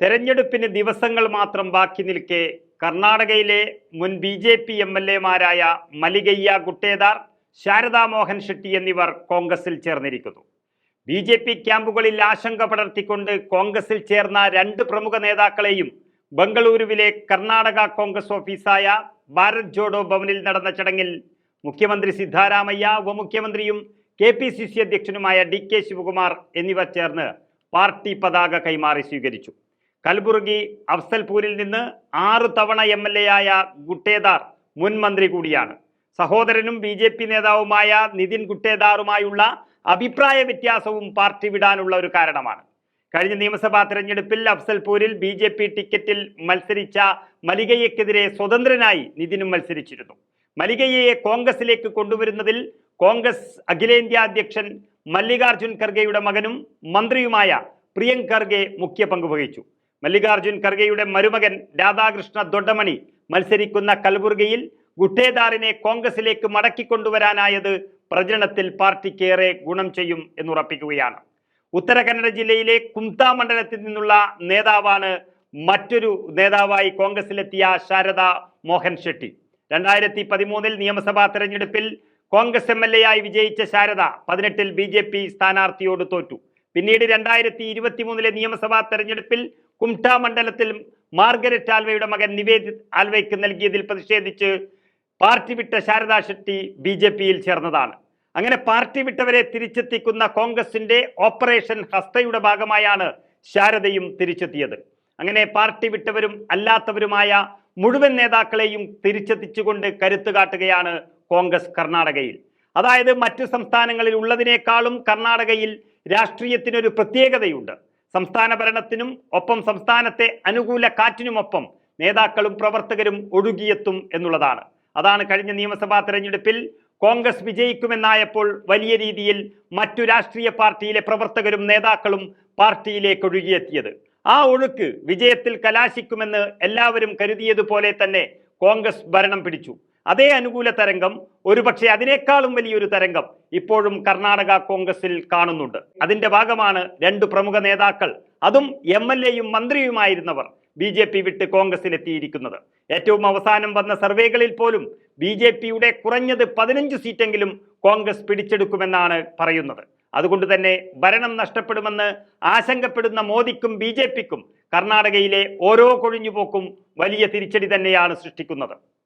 തെരഞ്ഞെടുപ്പിന് ദിവസങ്ങൾ മാത്രം ബാക്കി നിൽക്കെ കർണാടകയിലെ മുൻ B J P M L എമാരായ Malikayya Guttedar Sharada Mohan Shetty എന്നിവർ കോൺഗ്രസിൽ ചേർന്നിരിക്കുന്നു. ബി ജെ പി ക്യാമ്പുകളിൽ ആശങ്ക പടർത്തിക്കൊണ്ട് കോൺഗ്രസിൽ ചേർന്ന രണ്ട് പ്രമുഖ നേതാക്കളെയും ബംഗളൂരുവിലെ കർണാടക കോൺഗ്രസ് ഓഫീസായ ഭാരത് ജോഡോ ഭവനിൽ നടന്ന ചടങ്ങിൽ മുഖ്യമന്ത്രി സിദ്ധാരാമയ്യ ഉപമുഖ്യമന്ത്രിയും കെ പി സി സി അധ്യക്ഷനുമായ ഡി കെ ശിവകുമാർ എന്നിവർ ചേർന്ന് പാർട്ടി പതാക കൈമാറി സ്വീകരിച്ചു. കൽബുർഗി അഫ്സൽപൂരിൽ നിന്ന് ആറു തവണ എം എൽ എ ആയ ഗുട്ടേദാർ മുൻ മന്ത്രി കൂടിയാണ്. സഹോദരനും ബി ജെ പി നേതാവുമായ നിതിൻ ഗുട്ടേദാറുമായുള്ള അഭിപ്രായ വ്യത്യാസവും പാർട്ടി വിടാനുള്ള ഒരു കാരണമാണ്. കഴിഞ്ഞ നിയമസഭാ തെരഞ്ഞെടുപ്പിൽ അഫ്സൽപൂരിൽ ബി ജെ പി ടിക്കറ്റിൽ മത്സരിച്ച മലികയ്യക്കെതിരെ സ്വതന്ത്രനായി നിതിനും മത്സരിച്ചിരുന്നു. മലികയ്യയെ കോൺഗ്രസിലേക്ക് കൊണ്ടുവരുന്നതിൽ കോൺഗ്രസ് അഖിലേന്ത്യാ അധ്യക്ഷൻ മല്ലികാർജുൻ ഖർഗെയുടെ മകനും മന്ത്രിയുമായ പ്രിയങ്ക് ഖർഗെ മുഖ്യ പങ്ക് വഹിച്ചു. മല്ലികാർജുൻ ഖർഗെയുടെ മരുമകൻ രാധാകൃഷ്ണ ദൊഡമണി മത്സരിക്കുന്ന കൽബുർഗയിൽ ഗുട്ടേദാറിനെ കോൺഗ്രസിലേക്ക് മടക്കിക്കൊണ്ടുവരാനായത് പ്രചരണത്തിൽ പാർട്ടിക്കേറെ ഗുണം ചെയ്യും എന്നുറപ്പിക്കുകയാണ്. ഉത്തര കന്നഡ ജില്ലയിലെ കുംത മണ്ഡലത്തിൽ നിന്നുള്ള നേതാവാണ് മറ്റൊരു നേതാവായി കോൺഗ്രസിലെത്തിയ ശാരദ മോഹൻ ഷെട്ടി. രണ്ടായിരത്തി പതിമൂന്നിൽ നിയമസഭാ തെരഞ്ഞെടുപ്പിൽ കോൺഗ്രസ് എം എൽ എ ആയി വിജയിച്ച ശാരദ പതിനെട്ടിൽ ബി ജെ പി സ്ഥാനാർത്ഥിയോട് തോറ്റു. പിന്നീട് രണ്ടായിരത്തി ഇരുപത്തി മൂന്നിലെ നിയമസഭാ തെരഞ്ഞെടുപ്പിൽ കുംഠ മണ്ഡലത്തിൽ മാർഗരറ്റ് ആൽവയുടെ മകൻ നിവേദിത് ആൽവയ്ക്ക് നൽകിയതിൽ പ്രതിഷേധിച്ച് പാർട്ടി വിട്ട ശാരദാ ഷെട്ടി ബി ജെ പിയിൽ ചേർന്നതാണ്. അങ്ങനെ പാർട്ടി വിട്ടവരെ തിരിച്ചെത്തിക്കുന്ന കോൺഗ്രസിന്റെ ഓപ്പറേഷൻ ഹസ്തയുടെ ഭാഗമായാണ് ശാരദയും തിരിച്ചെത്തിയത്. അങ്ങനെ പാർട്ടി വിട്ടവരും അല്ലാത്തവരുമായ മുഴുവൻ നേതാക്കളെയും തിരിച്ചെത്തിച്ചുകൊണ്ട് കരുത്ത് കാട്ടുകയാണ് കോൺഗ്രസ് കർണാടകയിൽ. അതായത് മറ്റു സംസ്ഥാനങ്ങളിൽ ഉള്ളതിനേക്കാളും കർണാടകയിൽ രാഷ്ട്രീയത്തിനൊരു പ്രത്യേകതയുണ്ട്. സംസ്ഥാന ഭരണത്തിനും ഒപ്പം സംസ്ഥാനത്തെ അനുകൂല കാറ്റിനുമൊപ്പം നേതാക്കളും പ്രവർത്തകരും ഒഴുകിയെത്തും എന്നുള്ളതാണ്. അതാണ് കഴിഞ്ഞ നിയമസഭാ തെരഞ്ഞെടുപ്പിൽ കോൺഗ്രസ് വിജയിക്കുമെന്നായപ്പോൾ വലിയ രീതിയിൽ മറ്റു രാഷ്ട്രീയ പാർട്ടിയിലെ പ്രവർത്തകരും നേതാക്കളും പാർട്ടിയിലേക്ക് ഒഴുകിയെത്തിയത്. ആ ഒഴുക്ക് വിജയത്തിൽ കലാശിക്കുമെന്ന് എല്ലാവരും കരുതിയതുപോലെ തന്നെ കോൺഗ്രസ് ഭരണം പിടിച്ചു. അതേ അനുകൂല തരംഗം ഒരുപക്ഷെ അതിനേക്കാളും വലിയൊരു തരംഗം ഇപ്പോഴും കർണാടക കോൺഗ്രസിൽ കാണുന്നുണ്ട്. അതിന്റെ ഭാഗമാണ് രണ്ട് പ്രമുഖ നേതാക്കൾ. അതും എം എൽ എയും മന്ത്രിയുമായിരുന്നവർ ബി ജെ പി വിട്ട് കോൺഗ്രസിലെത്തിയിരിക്കുന്നത്. ഏറ്റവും അവസാനം വന്ന സർവേകളിൽ പോലും ബി ജെ പിയുടെ കുറഞ്ഞത് പതിനഞ്ച് സീറ്റെങ്കിലും കോൺഗ്രസ് പിടിച്ചെടുക്കുമെന്നാണ് പറയുന്നത്. അതുകൊണ്ട് തന്നെ ഭരണം നഷ്ടപ്പെടുമെന്ന് ആശങ്കപ്പെടുന്ന മോദിക്കും ബി ജെ പിക്കും കർണാടകയിലെ ഓരോ കൊഴിഞ്ഞുപോക്കും വലിയ തിരിച്ചടി തന്നെയാണ് സൃഷ്ടിക്കുന്നത്.